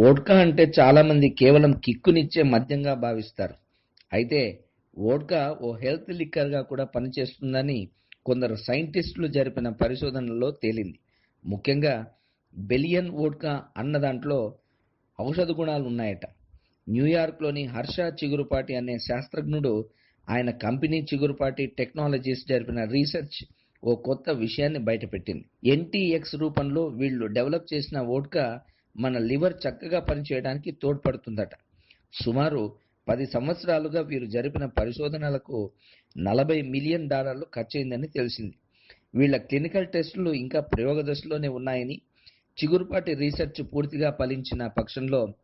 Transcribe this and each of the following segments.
Vodka అంటే చాలామంది కేవలం కిక్కునిచ్చే మద్యంగా భావిస్తారు. అయితే వోడ్కా ఓ హెల్త్ లిక్కర్గా కూడా పనిచేస్తుందని కొందరు సైంటిస్టులు జరిపిన పరిశోధనలో తేలింది. ముఖ్యంగా బెలియన్ వోడ్కా అన్న దాంట్లో ఔషధ గుణాలు ఉన్నాయట. న్యూయార్క్లోని హర్ష చిగురుపాటి అనే శాస్త్రజ్ఞుడు ఆయన కంపెనీ చిగురుపాటి టెక్నాలజీస్ జరిపిన రీసెర్చ్ ఓ కొత్త విషయాన్ని బయటపెట్టింది. ఎన్టీఎక్స్ రూపంలో వీళ్ళు డెవలప్ చేసిన వోడ్కా మన లివర్ చక్కగా పనిచేయడానికి తోడ్పడుతుందట. సుమారు పది సంవత్సరాలుగా వీరు జరిపిన పరిశోధనలకు నలభై మిలియన్ డాలర్లు ఖర్చయిందని తెలిసింది. వీళ్ళ క్లినికల్ టెస్టులు ఇంకా ప్రయోగ దశలోనే ఉన్నాయని చిగురుపాటి రీసెర్చ్ పూర్తిగా ఫలించిన పక్షంలో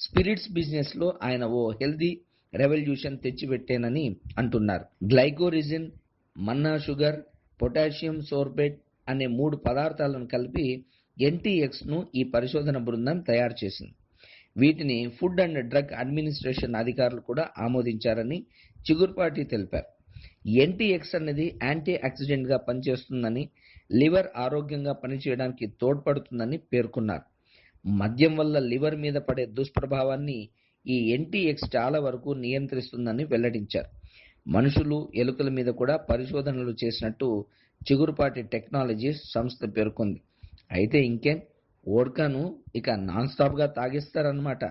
స్పిరిట్స్ బిజినెస్లో ఆయన ఓ హెల్దీ రెవల్యూషన్ తెచ్చిపెట్టేనని అంటున్నారు. Glycyrrhizin manna sugar potassium sorbate అనే మూడు పదార్థాలను కలిపి ఎన్టీఎక్స్ను ఈ పరిశోధన బృందం తయారు చేసింది. వీటిని ఫుడ్ అండ్ డ్రగ్ అడ్మినిస్ట్రేషన్ అధికారులు కూడా ఆమోదించారని చిగురుపాటి తెలిపారు. ఎన్టీఎక్స్ అనేది యాంటీ ఆక్సిడెంట్గా పనిచేస్తుందని లివర్ ఆరోగ్యంగా పనిచేయడానికి తోడ్పడుతుందని పేర్కొన్నారు. మద్యం వల్ల లివర్ మీద పడే దుష్ప్రభావాన్ని ఈ ఎన్టీఎక్స్ చాలా వరకు నియంత్రిస్తుందని వెల్లడించారు. మనుషులు ఎలుకల మీద కూడా పరిశోధనలు చేసినట్టు చిగురుపాటి టెక్నాలజీస్ సంస్థ పేర్కొంది. అయితే ఇంకేం? ఓడ్కాను ఇక నాన్ స్టాప్గా తాగిస్తారన్నమాట.